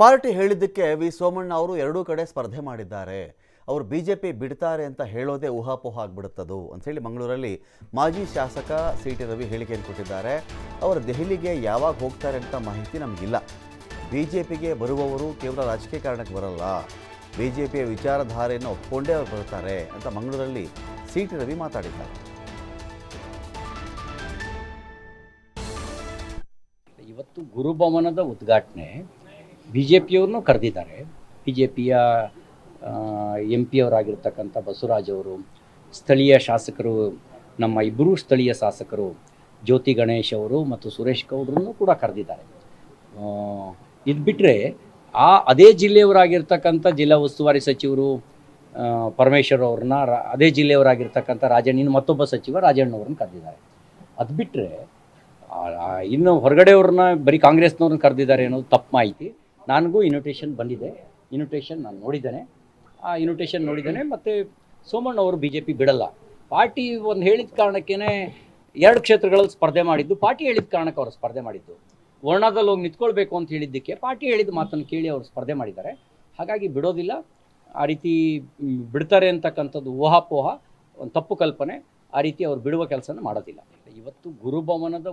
Party ಹೇಳಿದ್ದಕ್ಕೆ V. Somanna ಅವರು ಎರಡೂ ಕಡೆ ಸ್ಪರ್ಧೆ ಮಾಡಿದ್ದಾರೆ. ಅವರು ಬಿ ಜೆ ಪಿ ಬಿಡ್ತಾರೆ ಅಂತ ಹೇಳೋದೇ ಊಹಾಪೋಹ ಆಗ್ಬಿಡುತ್ತದು ಅಂಥೇಳಿ ಮಂಗಳೂರಲ್ಲಿ ಮಾಜಿ ಶಾಸಕ ಸಿ. ಟಿ. ರವಿ ಹೇಳಿಕೆಯನ್ನು ಕೊಟ್ಟಿದ್ದಾರೆ. ಅವರು ದೆಹಲಿಗೆ ಯಾವಾಗ ಹೋಗ್ತಾರೆ ಅಂತ ಮಾಹಿತಿ ನಮಗಿಲ್ಲ. ಬಿ ಜೆ ಪಿಗೆ ಬರುವವರು ಕೇವಲ ರಾಜಕೀಯ ಕಾರಣಕ್ಕೆ ಬರಲ್ಲ. ಬಿ ಜೆ ಪಿಯ ವಿಚಾರಧಾರೆಯನ್ನು ಒಪ್ಪಿಕೊಂಡೇ ಅವರು ಬರ್ತಾರೆ ಅಂತ ಮಂಗಳೂರಲ್ಲಿ ಸಿ. ಟಿ. ರವಿ ಮಾತಾಡಿದ್ದಾರೆ. ಇವತ್ತು ಗುರುಭವನದ ಉದ್ಘಾಟನೆ ಬಿ ಜೆ ಪಿಯವ್ರನ್ನೂ ಕರೆದಿದ್ದಾರೆ. ಬಿ ಜೆ ಪಿಯ ಎಂ ಪಿ ಅವರಾಗಿರ್ತಕ್ಕಂಥ ಬಸವರಾಜ್ ಅವರು, ಸ್ಥಳೀಯ ಶಾಸಕರು, ನಮ್ಮ ಇಬ್ಬರೂ ಸ್ಥಳೀಯ ಶಾಸಕರು ಜ್ಯೋತಿ ಗಣೇಶ್ ಅವರು ಮತ್ತು ಸುರೇಶ್ ಗೌಡ್ರನ್ನು ಕೂಡ ಕರೆದಿದ್ದಾರೆ. ಇದು ಬಿಟ್ಟರೆ ಆ, ಅದೇ ಜಿಲ್ಲೆಯವರಾಗಿರ್ತಕ್ಕಂಥ ಜಿಲ್ಲಾ ಉಸ್ತುವಾರಿ ಸಚಿವರು ಪರಮೇಶ್ವರ್ ಅವ್ರನ್ನ ಅದೇ ಜಿಲ್ಲೆಯವರಾಗಿರ್ತಕ್ಕಂಥ ರಾಜಣ್ಣ ಮತ್ತೊಬ್ಬ ಸಚಿವ ರಾಜಣ್ಣವ್ರನ್ನ ಕರೆದಿದ್ದಾರೆ. ಅದು ಬಿಟ್ಟರೆ ಇನ್ನು ಹೊರಗಡೆಯವ್ರನ್ನ ಬರೀ ಕಾಂಗ್ರೆಸ್ನವ್ರನ್ನ ಕರೆದಿದ್ದಾರೆ ಅನ್ನೋದು ತಪ್ಪು ಮಾಹಿತಿ. ನನಗೂ ಇನ್ವಿಟೇಷನ್ ಬಂದಿದೆ. ಇನ್ವಿಟೇಷನ್ ನಾನು ನೋಡಿದ್ದೇನೆ. ಆ ಇನ್ವಿಟೇಷನ್ ನೋಡಿದ್ದೇನೆ, ಮತ್ತು ಸೋಮಣ್ಣ ಅವರು ಬಿ ಜೆ ಪಿ ಬಿಡಲ್ಲ. ಪಾರ್ಟಿ ಒಂದು ಹೇಳಿದ ಕಾರಣಕ್ಕೇ ಎರಡು ಕ್ಷೇತ್ರಗಳಲ್ಲಿ ಸ್ಪರ್ಧೆ ಮಾಡಿದ್ದು, ಪಾರ್ಟಿ ಹೇಳಿದ ಕಾರಣಕ್ಕೆ ಅವರು ಸ್ಪರ್ಧೆ ಮಾಡಿದ್ದು. ವರ್ಣದಲ್ಲಿ ಹೋಗಿ ನಿಂತ್ಕೊಳ್ಬೇಕು ಅಂತ ಹೇಳಿದ್ದಕ್ಕೆ ಪಾರ್ಟಿ ಹೇಳಿದ ಮಾತನ್ನು ಕೇಳಿ ಅವರು ಸ್ಪರ್ಧೆ ಮಾಡಿದ್ದಾರೆ. ಹಾಗಾಗಿ ಬಿಡೋದಿಲ್ಲ. ಆ ರೀತಿ ಬಿಡ್ತಾರೆ ಅಂತಕ್ಕಂಥದ್ದು ಊಹಾಪೋಹ, ಒಂದು ತಪ್ಪು ಕಲ್ಪನೆ. ಆ ರೀತಿ ಅವ್ರು ಬಿಡುವ ಕೆಲಸನ ಮಾಡೋದಿಲ್ಲ. ಇವತ್ತು ಗುರುಭವನದ